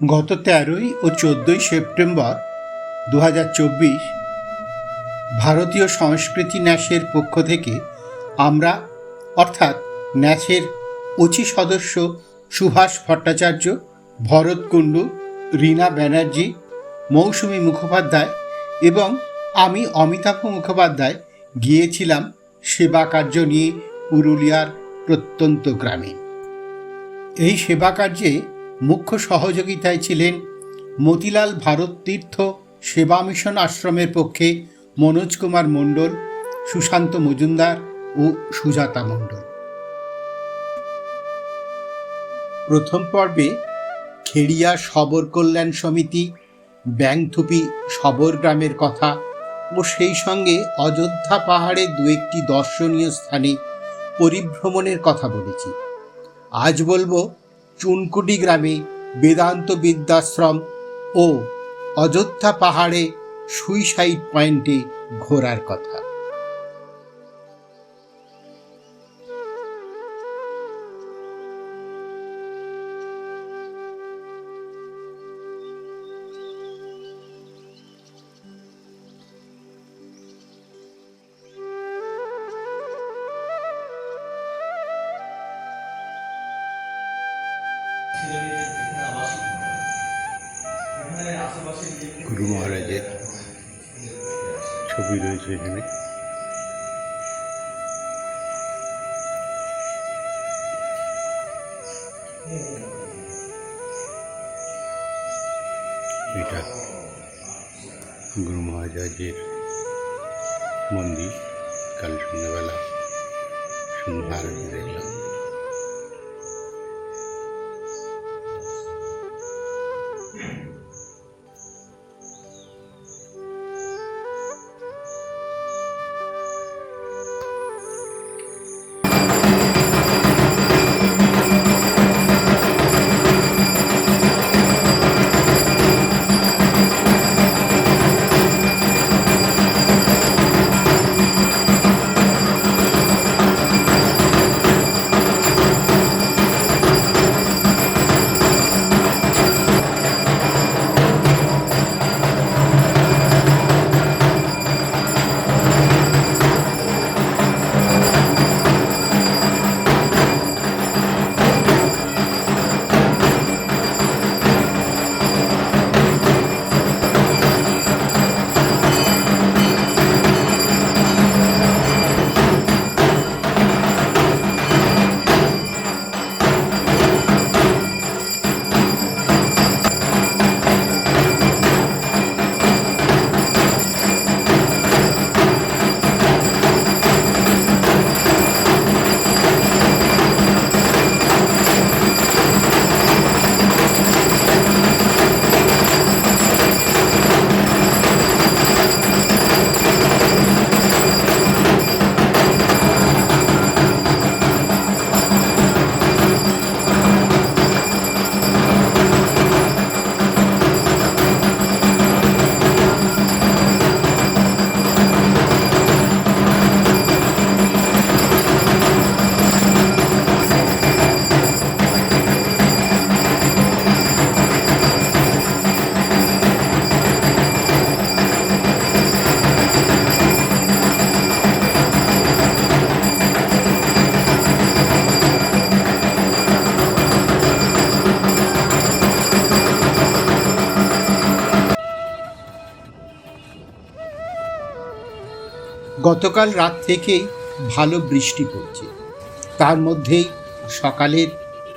গত তেরোই ও চোদ্দোই সেপ্টেম্বর দু হাজার চব্বিশ ভারতীয় সংস্কৃতি ন্যাসের পক্ষ থেকে আমরা, অর্থাৎ ন্যাসের অচি সদস্য সুভাষ ভট্টাচার্য, ভরত কুণ্ডু, রীনা ব্যানার্জি, মৌসুমী মুখোপাধ্যায় এবং আমি অমিতাভ মুখোপাধ্যায় গিয়েছিলাম সেবা কার্য নিয়ে পুরুলিয়ার প্রত্যন্ত গ্রামে। এই সেবা কার্যে মুখ্য সহযোগিতায় ছিলেন মতিলাল ভারত তীর্থ সেবা মিশন আশ্রমের পক্ষে মনোজ কুমার মণ্ডল, সুশান্ত মজুমদার ও সুজাতা মণ্ডল। প্রথম পর্বে খেড়িয়া সবর কল্যাণ সমিতি, ব্যাংথুপি সবর গ্রামের কথা ও সেই সঙ্গে অযোধ্যা পাহাড়ে দু একটি দর্শনীয় স্থানে পরিভ্রমণের কথা বলেছি। আজ বলব চুনকুটি গ্রামে বেদান্ত বিদ্যাশ্রম ও অযোধ্যা পাহাড়ে সুইসাইড পয়েন্টে ঘোরার কথা। ছবি রয়েছে এখানে এটা গুরু মহারাজের মন্দির গতকাল রাত থেকেই ভালো বৃষ্টি পড়ছে। তার মধ্যেই সকালের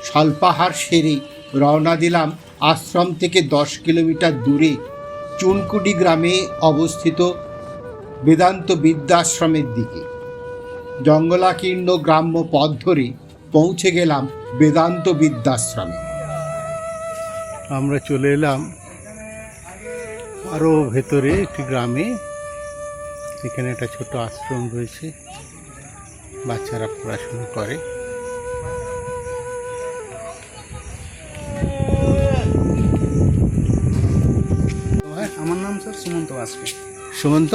স্বল্পাহার সেরে রওনা দিলাম আশ্রম থেকে দশ কিলোমিটার দূরে চুনকুটি গ্রামে অবস্থিত বেদান্ত বিদ্যাশ্রমের দিকে। জঙ্গলাকীর্ণ গ্রাম্য পথ ধরে পৌঁছে গেলাম বেদান্ত বিদ্যাশ্রমে আমরা চলে এলাম আরও ভেতরে একটি গ্রামে। এখানে একটা ছোট আশ্রম রয়েছে। বাচ্চারা পড়াশোনা করে। আমার নাম স্যার সুমন্ত বাসকে। সুমন্ত?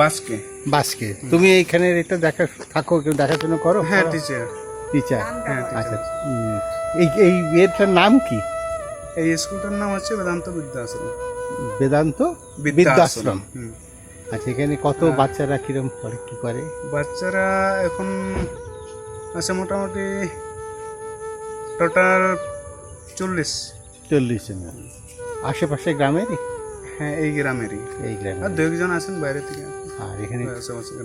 বাসকে। বাসকে। তুমি এইখানে এটা দেখা থাকো কেউ দেখাশোনা করো? হ্যাঁ টিচার টিচার হ্যাঁ আচ্ছা টিচার এই এই এরটার নাম কি? এই স্কুলটার নাম হচ্ছে বেদান্ত বিদ্যাশ্রম। বেদান্ত বিদ্যাশ্রম। আচ্ছা এখানে কত হ্যাঁ। বাচ্চারা কিরম করে কি করে? বাচ্চারা এখন আছে মোটামুটি টোটাল চল্লিশ। চল্লিশ জন আশেপাশে গ্রামেরই? হ্যাঁ এই গ্রামেরই। এই গ্রামে আর দু একজন আছেন বাইরে থেকে। আর এখানে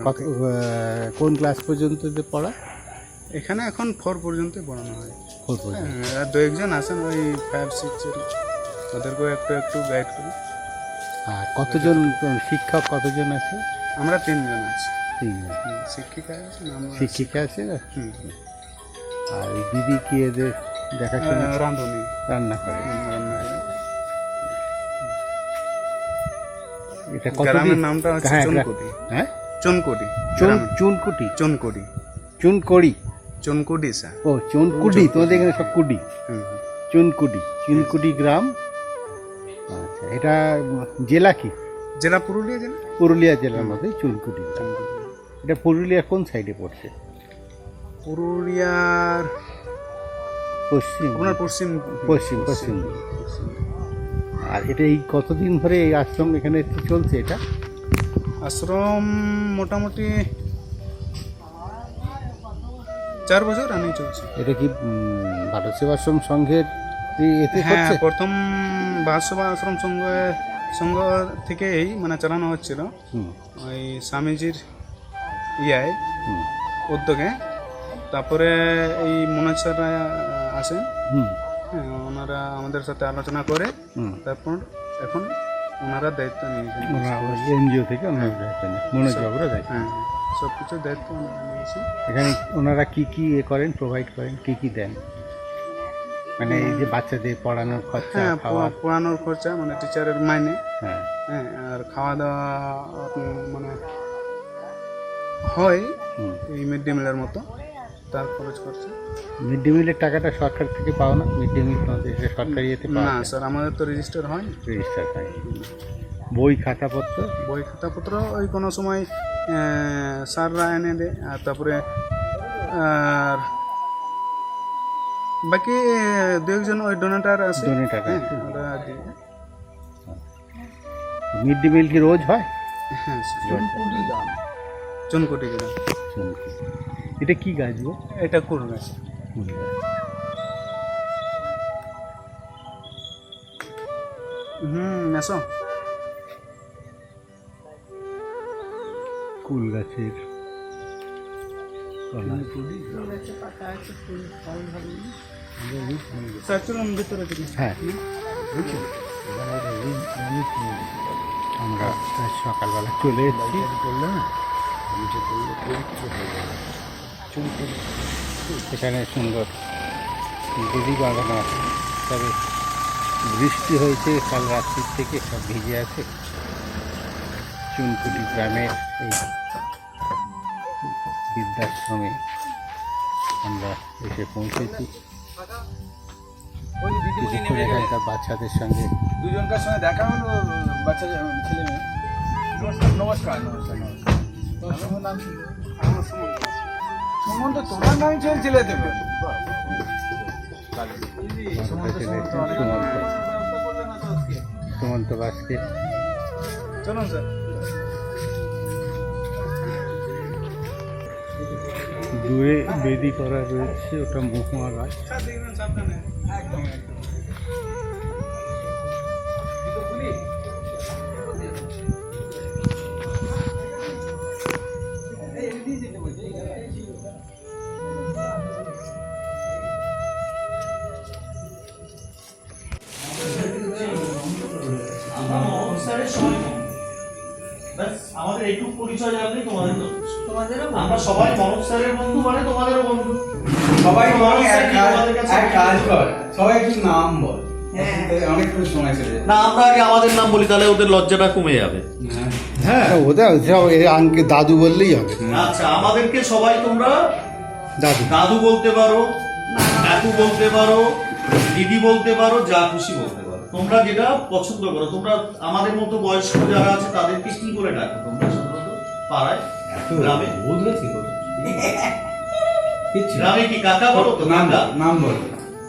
কত কোন ক্লাস পর্যন্ত যে পড়া? এখানে এখন ফোর পর্যন্ত পড়ানো হয়। ফোর পর্যন্ত। হ্যাঁ, আর দু একজন আছেন ওই ফাইভ সিক্সের ওদেরকেও একটু একটু গাইড করি। আর কতজন শিক্ষক কতজন আছে? আমরা তিনজন আছি। তিনজন। শিক্ষিকা আছে। আর দিদি কি এদের দেখাশোনা আহ, রাঁধুনি। রান্না করে। এটা গ্রামের নামটা হচ্ছে হ্যাঁ, গ্রা- হ্যাঁ? চনকুটি চুনকুটি? চনকুটি। চুনকড়ি? চনকুটি স্যার। ও চুনকুটি। তোমাদের এখানে সব কুডি। হুম। চুনকুটি। চুনকুটি গ্রাম। এটা জেলা কি? জেলা পুরুলিয়া জেলা? পুরুলিয়া জেলার মধ্যে চুনকুটি। গ্রাম। এটা পুরুলিয়ার কোন সাইডে পড়ছে? পুরুলিয়ার পশ্চিম। আপনার পশ্চিম পশ্চিম পশ্চিম। আর এটা এই কতদিন ধরে এই আশ্রম এখানে চলছে এটা? আশ্রম মোটামুটি চার বছর রানিং চলছে। এটা কি ভারত সেবাশ্রম সংঘের এতে হ্যাঁ প্রথম বাসসভা আশ্রম সংঘ সংঘ থেকেই মানে চালানো হচ্ছিল। ওই স্বামীজির ইয়ায় উদ্যোগে। তারপরে এই মনোজ স্যাররা আসেন হ্যাঁ ওনারা আমাদের সাথে আলোচনা করে। তারপর এখন ওনারা দায়িত্ব নিয়েছেন। এনজিও থেকে ওনারা দায়িত্ব নেয় মনোজ দায়িত্ব হ্যাঁ সব কিছু দায়িত্ব ওনারা নিয়েছেন। এখানে ওনারা কি কি এ করেন প্রোভাইড করেন কি কি দেন? মানে এই যে বাচ্চাদের পড়ানোর খরচা হ্যাঁ খাওয়া পড়ানোর খরচা মানে টিচারের মাইনে। হ্যাঁ। হ্যাঁ আর খাওয়া দাওয়া মানে হয় এই মিড ডে মিলের মতো তার খরচ খরচা। মিড ডে মিলের টাকাটা সরকার থেকে পাও না মিড ডে মিল তোমাদের সরকারি ইয়েতে না স্যার আমাদের তো রেজিস্টার হয় রেজিস্টার হয় বই খাতাপত্র? বই খাতাপত্র ওই কোনো সময় স্যাররা এনে দেয় আর তারপরে আর বাকি দু একজন ওই ডোনেটার আছে। ডোনেটার হ্যাঁ মিড ডে মিল কি রোজ হয়? হ্যাঁ চুনকুটি। গ্রাম এটা কি গাছ গো? এটা কুল গাছ। হুম এসো। কুল গাছের হ্যাঁ। আমরা সকালবেলা চলে এসেছি। এখানে সুন্দর দিদি বাগানো আছে। তবে বৃষ্টি হয়েছে, কাল রাত্রির থেকে সব ভিজে আছে। চুনকুটি গ্রামের এই বৃদ্ধাশ্রমে আমরা এসে পৌঁছেছি। কিছুক্ষণ এখানকার বাচ্চাদের সঙ্গে দুজনকার সঙ্গে দেখা হলো বাচ্চা ছেলে মেয়ে? নমস্কার নমস্কার। নমস্কার নমস্কার তোমার নাম আমার তোমার চলছিল দেবে। সুমন্ত সুমন্ত সুমন্ত বাসকে। চলুন স্যার। দূরে বেদি করা রয়েছে ওটা মহুয়া গাছ। সবাই মনোজ স্যারের বন্ধু মানে তোমাদেরও বন্ধু। সবাই মনোজ স্যার এক কাজ তোমাদের কাছে এক কাজ কর। সবাই একটু নাম বল। অনেকক্ষণ সময় চলে না আমরা আগে আমাদের নাম বলি তাহলে ওদের লজ্জাটা কমে যাবে। হ্যাঁ। ওদের সব আঙ্কে দাদু বললেই হবে। আচ্ছা আমাদেরকে সবাই তোমরা দাদু। দাদু বলতে পারো কাকু বলতে পারো দিদি বলতে পারো যা খুশি বলতে পারো। তোমরা যেটা পছন্দ করো তোমরা আমাদের মতো বয়স্ক যারা আছে তাদেরকে কি করে ডাকো? তোমরা সাধারণত পাড়ায় গ্রামে গ্রামে কি কাকা বলো তো? নাম নাম বল।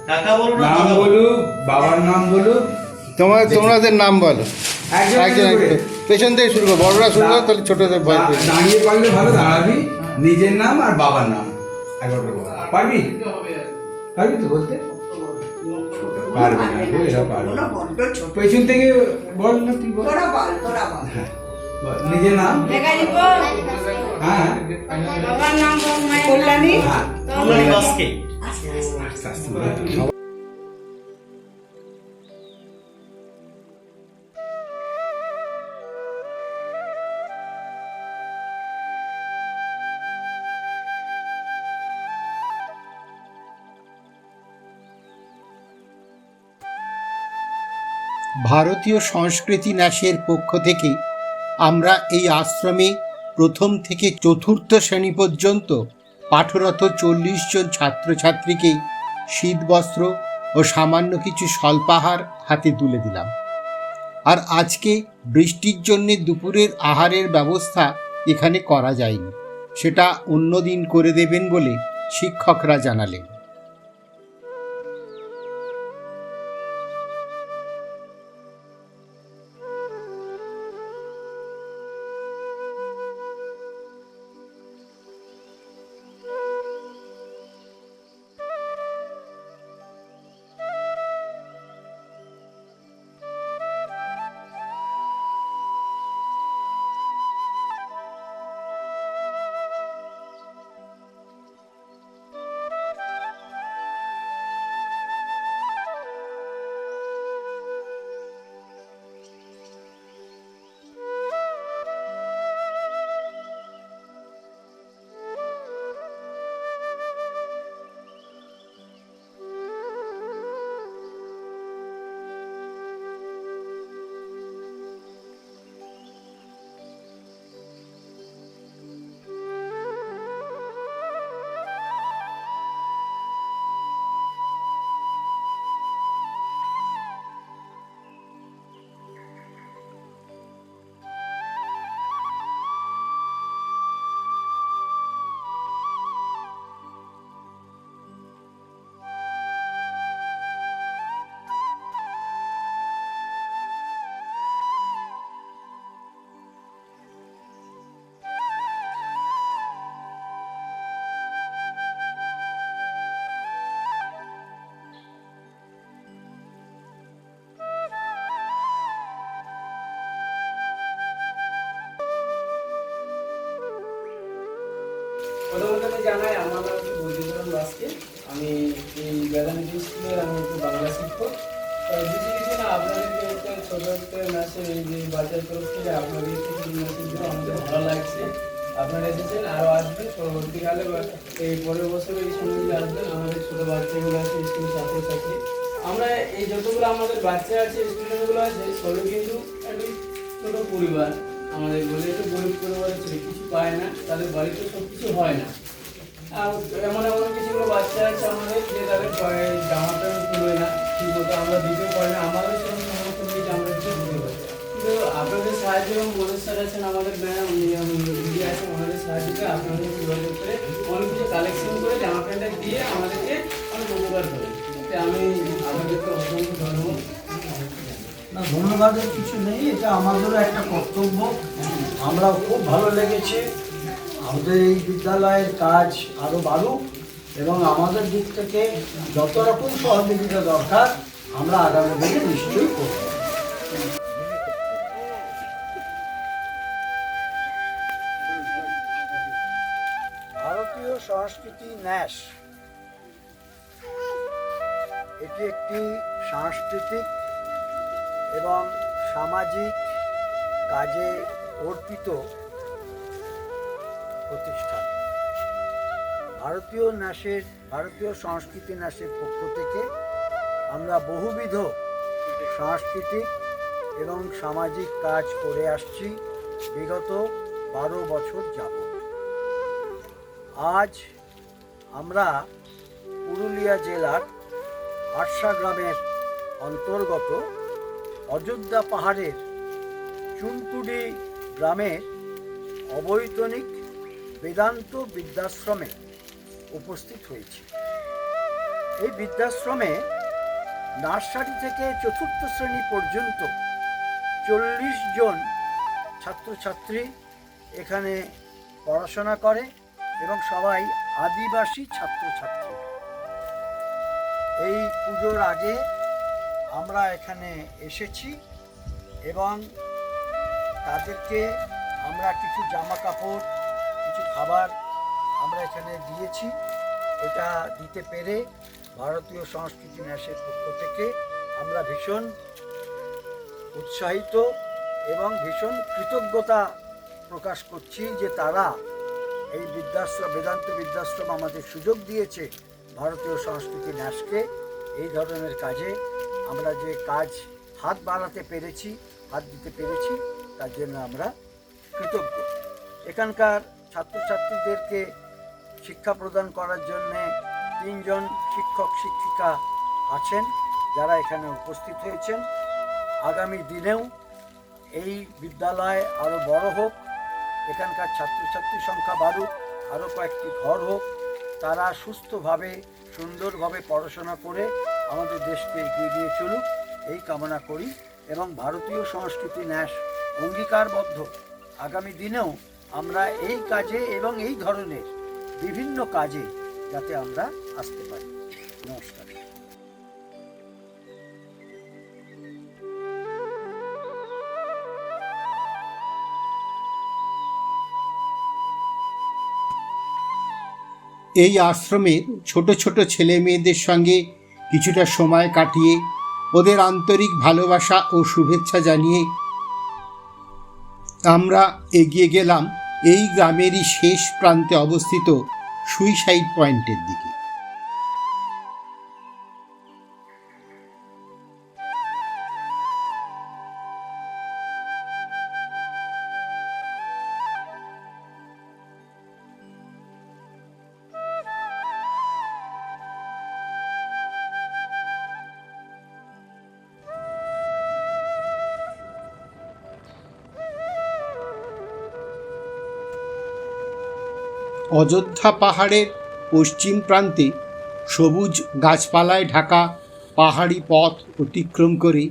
কাকা বলো নাম বলো। বাবার নাম বলুক। তোমার তোমাদের নাম বলো। একজন। পেছন থেকে শুরু করো বড়রা শুরু করো তাহলে ছোটদের ভয় পেয়ে দাঁড়িয়ে পারলে ভালো দাঁড়াবি। নিজের নাম আর বাবার নাম। একবার পারবি? পারবি তো বলতে? পারবে না এরা পারবে পেছন থেকে বল না তুই বল। তোরা বল তোরা হ্যাঁ, বল। নিজের নাম? হ্যাঁ। বাবার নাম মায়ের কল্যাণী? বাস্কে। ভারতীয় সংস্কৃতি ন্যাসের পক্ষ থেকে আমরা এই আশ্রমে প্রথম থেকে চতুর্থ শ্রেণি পর্যন্ত পাঠরত চল্লিশ জন ছাত্রছাত্রীকে শীতবস্ত্র ও সামান্য কিছু স্বল্পাহার হাতে তুলে দিলাম। আর আজকে বৃষ্টির জন্যে দুপুরের আহারের ব্যবস্থা এখানে করা যায়নি। সেটা অন্য দিন করে দেবেন বলে শিক্ষকরা জানালেন। বেদান্তি স্কুলের আমি একটু বাংলা এই যে থেকে আপনাদের আমাদের ভালো লাগছে। আপনারা আরও আসবেন পরবর্তীকালে এই পরের বছর এই আসবেন। আমাদের ছোট বাচ্চাগুলো আছে আমরা এই যতগুলো আমাদের বাচ্চা আছে স্টুডেন্টগুলো আছে, সবই কিন্তু একটি ছোট পরিবার। আমাদের গরিব পরিবারের ছেলে কিছু পায় না, তাদের বাড়িতে সব কিছু হয় না। এমন এমন কিছুগুলো বাচ্চা আছে আমাদের যে তাদের জামা প্যান্ট খুলবে না ঠিক মতো আমরা দিতে পারি না, আমাদের সঙ্গে সমস্ত মিলে আমরা কিছু দিতে পারি। কিন্তু আপনাদের সাহায্য এবং মনোজ স্যার আছেন আমাদের ম্যাডাম দিদি আছেন, ওনাদের সাহায্যে আপনাদের যোগাযোগ করে অনেক কিছু কালেকশন করে জামা প্যান্টটা দিয়ে আমাদেরকে অনেক উপকার করে। আমি আপনাদেরকে অসংখ্য ধন্যবাদ। না, ধন্যবাদের কিছু নেই, এটা আমাদেরও একটা কর্তব্য। আমরা খুব ভালো লেগেছে। আমাদের এই বিদ্যালয়ের কাজ আরও বাড়ুক এবং আমাদের দিক থেকে যত রকম সহযোগিতা দরকার, আমরা আগামী দিনে নিশ্চয়ই করব। ভারতীয় সংস্কৃতি ন্যাস। এটি একটি সাংস্কৃতিক এবং সামাজিক কাজে অর্পিত প্রতিষ্ঠান। ভারতীয় ন্যাসের ভারতীয় সংস্কৃতি ন্যাসের পক্ষ থেকে আমরা বহুবিধ সাংস্কৃতিক এবং সামাজিক কাজ করে আসছি বিগত বারো বছর যাব আজ আমরা পুরুলিয়া জেলার আরশা গ্রামের অন্তর্গত অযোধ্যা পাহাড়ের চুনকুডি গ্রামে অবৈতনিক বেদান্ত বৃদ্ধাশ্রমে উপস্থিত হয়েছি। এই বৃদ্ধাশ্রমে নার্সারি থেকে চতুর্থ শ্রেণি পর্যন্ত চল্লিশ জন ছাত্রছাত্রী এখানে পড়াশোনা করে এবং সবাই আদিবাসী ছাত্রছাত্রী। এই পুজোর আগে আমরা এখানে এসেছি এবং তাদেরকে আমরা কিছু জামা কাপড় খাবার আমরা এখানে দিয়েছি। এটা দিতে পেরে ভারতীয় সংস্কৃতি ন্যাসের পক্ষ থেকে আমরা ভীষণ উৎসাহিত এবং ভীষণ কৃতজ্ঞতা প্রকাশ করছি যে তারা এই বৃদ্ধাশ্রম, বেদান্ত বৃদ্ধাশ্রম আমাদের সুযোগ দিয়েছে ভারতীয় সংস্কৃতি ন্যাসকে এই ধরনের কাজে। আমরা যে কাজ হাত বাড়াতে পেরেছি, হাত দিতে পেরেছি, তার জন্য আমরা কৃতজ্ঞ। এখানকার ছাত্রছাত্রীদেরকে শিক্ষা প্রদান করার জন্যে তিনজন শিক্ষক, শিক্ষিকা আছেন, যারা এখানে উপস্থিত হয়েছেন। আগামী দিনেও এই বিদ্যালয় আরও বড় হোক, এখানকার ছাত্রছাত্রীর সংখ্যা বাড়ুক আরও কয়েকটি ঘর হোক, তারা সুস্থভাবে, সুন্দরভাবে পড়াশোনা করে আমাদের দেশকে এগিয়ে নিয়ে চলুক, এই কামনা করি। এবং ভারতীয় সংস্কৃতি ন্যাস অঙ্গীকারবদ্ধ। আগামী দিনেও আমরা এই কাজে এবং এই ধরনের বিভিন্ন কাজে যাতে আমরা আসতে পারি। নমস্কার। এই আশ্রমের ছোট ছোট ছেলে মেয়েদের সঙ্গে কিছুটা সময় কাটিয়ে ওদের আন্তরিক ভালোবাসা ও শুভেচ্ছা জানিয়ে আমরা এগিয়ে গেলাম এই গ্রামেরই শেষ প্রান্তে অবস্থিত সুইসাইড পয়েন্টের দিকে। অযোধ্যা পাহাড়ের পশ্চিম প্রান্তে সবুজ গাছপালায় ঢাকা পাহাড়ি পথ অতিক্রম করে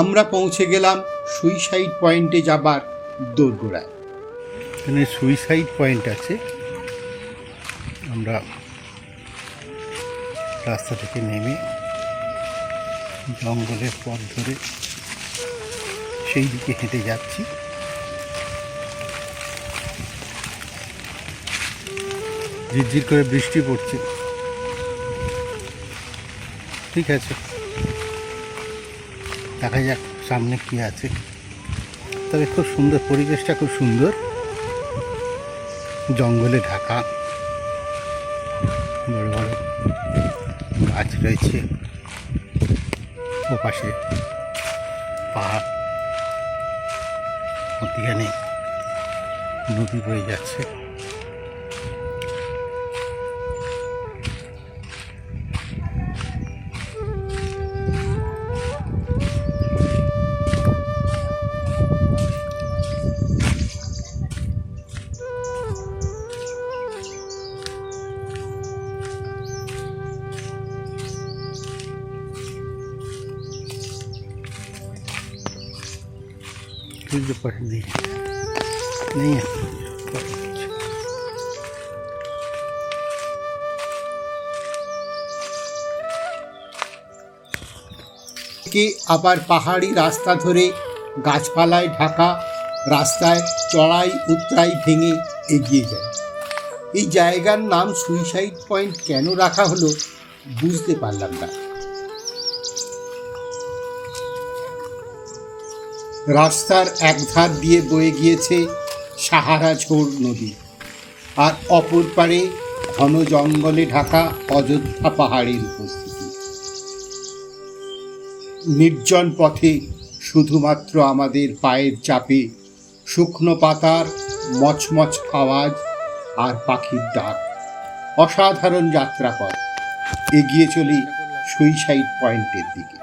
আমরা পৌঁছে গেলাম সুইসাইড পয়েন্টে যাবার দোরগোড়ায়। এখানে সুইসাইড পয়েন্ট আছে। আমরা রাস্তা থেকে নেমে জঙ্গলের পথ ধরে সেই দিকে হেঁটে যাচ্ছি। ঝিরঝির করে বৃষ্টি পড়ছে। ঠিক আছে। দেখা যাক সামনে কি আছে। তবে খুব সুন্দর, পরিবেশটা খুব সুন্দর। জঙ্গলে ঢাকা। বড় বড় গাছ রয়েছে। ওপাশে পাহাড়। মধ্যখানে নদী বয়ে যাচ্ছে। कुछ जो पढ़ नहीं नहीं है पढ़ कुछ। থেকে আবার পাহাড়ি রাস্তা ধরে গাছপালায় ঢাকা রাস্তায় চড়াই উতরাই ভেঙে এগিয়ে যায় এই জায়গার নাম সুইসাইড পয়েন্ট কেন রাখা হলো বুঝতে পারলাম না রাস্তার এক ধার দিয়ে বয়ে গিয়েছে সাহারা ঝোড় নদী। আর অপর পারে ঘন জঙ্গলে ঢাকা অযোধ্যা পাহাড়ের উপস্থিতি। নির্জন পথে শুধুমাত্র আমাদের পায়ের চাপে শুকনো পাতার মচমচ আওয়াজ আর পাখির ডাক। অসাধারণ যাত্রাপথ। এগিয়ে চলি সুইসাইড পয়েন্টের দিকে।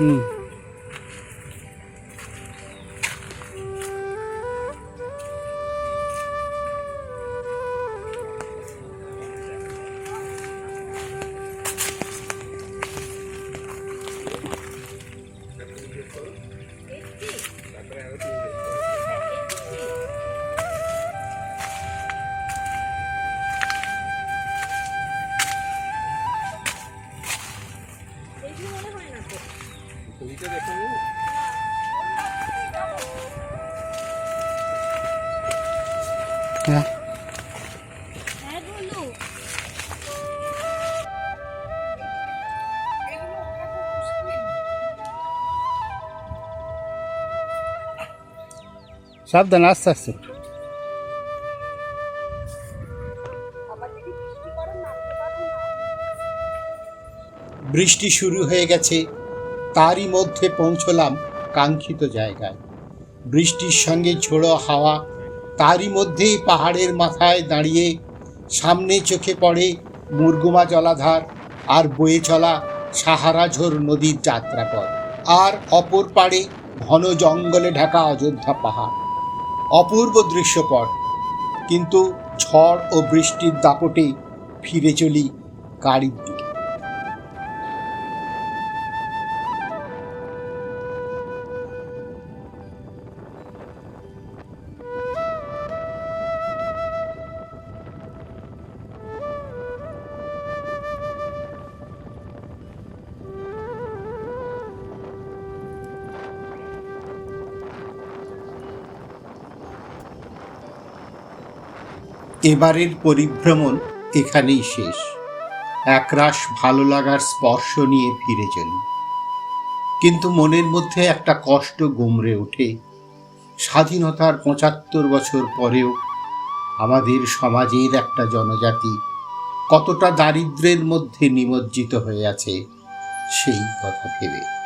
হুম সাবধান আস্তে আস্তে। বৃষ্টি শুরু হয়ে গেছে, তারই মধ্যে পৌঁছলাম কাঙ্ক্ষিত জায়গায়। বৃষ্টির সঙ্গে ঝোড়ো হাওয়া, তারই মধ্যেই পাহাড়ের মাথায় দাঁড়িয়ে সামনে চোখে পড়ে মুরগুমা জলাধার আর বয়ে চলা সাহারাঝোর নদীর যাত্রাপথ। আর অপর পাড়ে ঘন জঙ্গলে ঢাকা অযোধ্যা পাহাড়। অপূর্ব দৃশ্যপট। কিন্তু ঝড় ও বৃষ্টির দাপটে ফিরে চলি গাড়ির এবারের পরিভ্রমণ এখানেই শেষ। একরাশ ভালো লাগার স্পর্শ নিয়ে ফিরে চলি। কিন্তু মনের মধ্যে একটা কষ্ট গুমড়ে ওঠে। স্বাধীনতার পঁচাত্তর বছর পরেও আমাদের সমাজের একটা জনজাতি কতটা দারিদ্র্যের মধ্যে নিমজ্জিত হয়ে আছে, সেই কথা ভেবে।